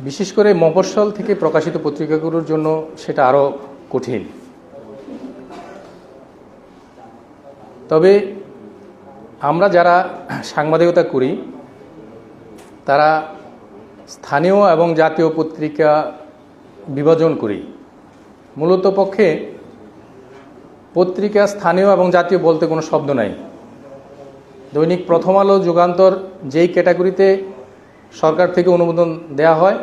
বিশেষ করে মফস্বল থেকে প্রকাশিত পত্রিকাগুলোর জন্য সেটা আরও কঠিন। তবে আমরা যারা সাংবাদিকতা করি, তারা স্থানীয় এবং জাতীয় পত্রিকা বিভাজন করি। মূলত পক্ষে পত্রিকা স্থানীয় এবং জাতীয় বলতে কোনো শব্দ নাই। দৈনিক প্রথম আলো যুগান্তর যেই ক্যাটাগরিতে সরকার থেকে অনুমোদন দেয়া হয়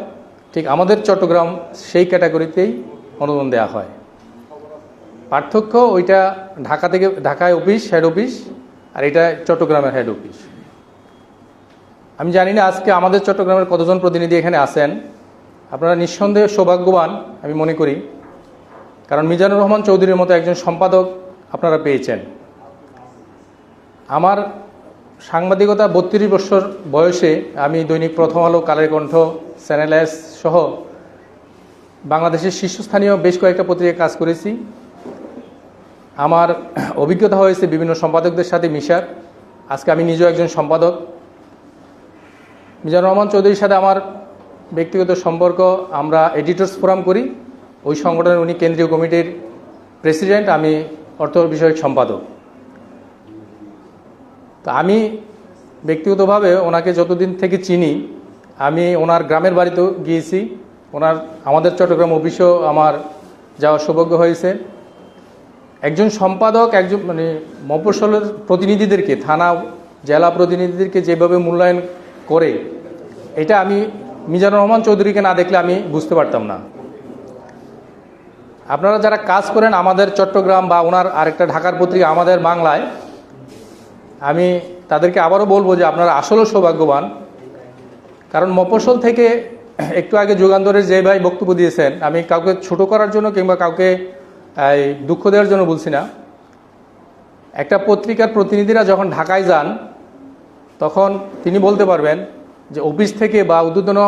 ঠিক আমাদের চট্টগ্রাম সেই ক্যাটাগরিতেই অনুমোদন দেয়া হয়। পার্থক্য ওইটা ঢাকা থেকে, ঢাকায় অফিস হেড অফিস আর এটা চট্টগ্রামের হেড অফিস আমি জানি না আজকে আমাদের চট্টগ্রামের কতজন প্রতিনিধি এখানে আছেন। আপনারা নিঃসন্দেহে সৌভাগ্যবান, আমি মনে করি। কারণ মিজানুর রহমান চৌধুরীর মতো একজন সম্পাদক আপনারা পেয়েছেন। আমার সাংবাদিকতা বত্রিশ বছর বয়সে আমি দৈনিক প্রথম আলো, কালের কণ্ঠ চ্যানেল এস সহ বাংলাদেশের শীর্ষস্থানীয় বেশ কয়েকটা পত্রিকায় কাজ করেছি। আমার অভিজ্ঞতা হয়েছে বিভিন্ন সম্পাদকদের সাথে মিশার। আজকে আমি নিজেও একজন সম্পাদক। মিজানুর রহমান চৌধুরীর সাথে আমার ব্যক্তিগত সম্পর্ক, আমরা এডিটর্স ফোরাম করি। ওই সংগঠনের উনি কেন্দ্রীয় কমিটির প্রেসিডেন্ট, আমি অর্থ বিষয়ক সম্পাদক। তো আমি ব্যক্তিগতভাবে ওনাকে যতদিন থেকে চিনি আমি ওনার গ্রামের বাড়িতেও গিয়েছি। ওনার, আমাদের চট্টগ্রাম অফিসেও আমার যাওয়ার সৌভাগ্য হয়েছে। একজন সম্পাদক, একজন মানে মফস্বলের প্রতিনিধিদেরকে, থানা, জেলা প্রতিনিধিদেরকে যেভাবে মূল্যায়ন করে, এটা আমি মিজানুর রহমান চৌধুরীকে না দেখলে আমি বুঝতে পারতাম না। আপনারা যারা কাজ করেন আমাদের চট্টগ্রাম বা ওনার আরেকটা ঢাকার পত্রিকা আমাদের বাংলায়, আমি তাদেরকে আবারও বলব যে আপনারা আসলেও সৌভাগ্যবান। কারণ মফস্বল থেকে একটু আগে যুগান্তরের যে ভাই বক্তব্য দিয়েছেন, আমি কাউকে ছোট করার জন্য কিংবা কাউকে দুঃখ দেওয়ার জন্য বলছি না। একটা পত্রিকার প্রতিনিধিরা যখন ঢাকায় যান, তখন তিনি বলতে পারবেন যে অফিস থেকে বা উদ্বোধন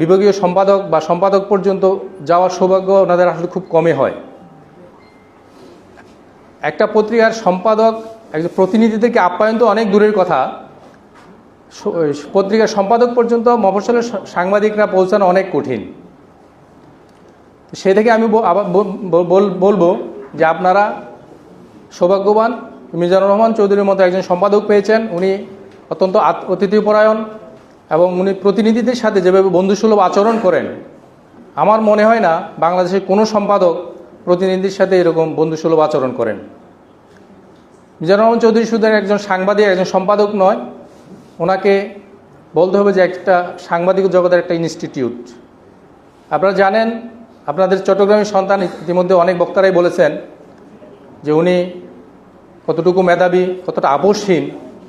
বিভাগীয় সম্পাদক বা সম্পাদক পর্যন্ত যাওয়ার সৌভাগ্য ওনাদের আসলে খুব কমে হয়। একটা পত্রিকার সম্পাদক, একজন প্রতিনিধিদেরকে আপ্যায়ন তো অনেক দূরের কথা পত্রিকার সম্পাদক পর্যন্ত মফস্বলের সা- সাংবাদিকরা পৌঁছানো অনেক কঠিন। সে থেকে আমি বলব যে আপনারা সৌভাগ্যবান মিজানুর রহমান চৌধুরীর মতো একজন সম্পাদক পেয়েছেন। উনি অত্যন্ত অতিথিপরায়ণ এবং উনি প্রতিনিধিদের সাথে যেভাবে বন্ধুসুলভ আচরণ করেন, আমার মনে হয় না বাংলাদেশের কোনো সম্পাদক প্রতিনিধির সাথে এরকম বন্ধুসুলভ আচরণ করেন। মিজানুর রহমান চৌধুরী শুধু একজন সাংবাদিক, একজন সম্পাদক নয় ওনাকে বলতে হবে যে একটা সাংবাদিক জগতের একটা ইনস্টিটিউট আপনারা জানেন, আপনাদের চট্টগ্রামের সন্তান ইতিমধ্যে অনেক বক্তারাই বলেছেন যে উনি কতটুকু মেধাবী, কতটা আপোষহীন।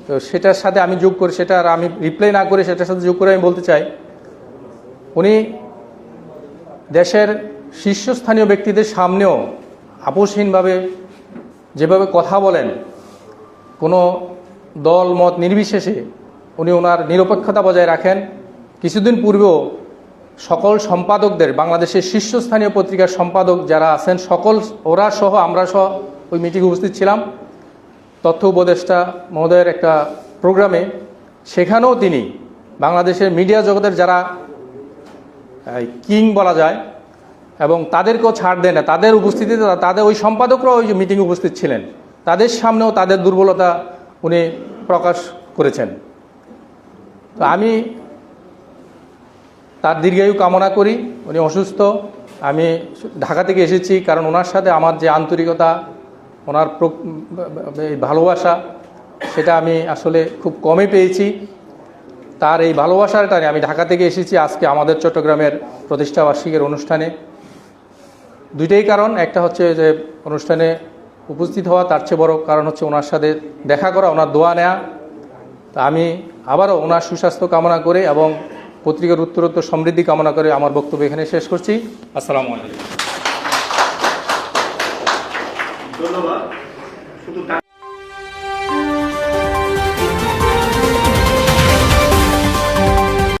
তো সেটার সাথে আমি যোগ করি, সেটা আর আমি রিপ্লাই না করে, সেটার সাথে যোগ করে আমি বলতে চাই, উনি দেশের শীর্ষস্থানীয় ব্যক্তিদের সামনেও আপোষহীনভাবে যেভাবে কথা বলেন, কোনো দল, মত নির্বিশেষে উনি ওনার নিরপেক্ষতা বজায় রাখেন। কিছুদিন পূর্বেও সকল সম্পাদকদের, বাংলাদেশের শীর্ষস্থানীয় পত্রিকার সম্পাদক যারা আছেন, সকল ওরা সহ, আমরা সহ ওই মিটিংয়ে উপস্থিত ছিলাম। তথ্য উপদেষ্টা মহোদয়ের একটা প্রোগ্রামে, সেখানেও তিনি বাংলাদেশের মিডিয়া জগতের যারা কিং বলা যায়, এবং তাদেরকেও ছাড় দেয় না, তাদের উপস্থিতিতে তাদের ওই সম্পাদকরাও ওই মিটিংয়ে উপস্থিত ছিলেন। তাদের সামনেও তাদের দুর্বলতা উনি প্রকাশ করেছেন। তো আমি তার দীর্ঘায়ু কামনা করি, উনি অসুস্থ। আমি ঢাকা থেকে এসেছি কারণ ওনার সাথে আমার যে আন্তরিকতা, ওনার ভালোবাসা, সেটা আমি আসলে খুব কমই পেয়েছি। তার এই ভালোবাসার টানে আমি ঢাকা থেকে এসেছি আজকে আমাদের চট্টগ্রামের প্রতিষ্ঠাবার্ষিকীর অনুষ্ঠানে। দুইটাই কারণ, একটা হচ্ছে যে অনুষ্ঠানে উপস্থিত হওয়া তার চেয়ে বড় কারণ হচ্ছে ওনার সাথে দেখা করা, ওনার দোয়া নেওয়া তা আমি আবারও ওনার সুস্বাস্থ্য কামনা করে এবং পত্রিকার উত্তরোত্তর সমৃদ্ধি কামনা করে আমার বক্তব্য এখানে শেষ করছি। আসসালামু আলাইকুম। ধন্যবাদ।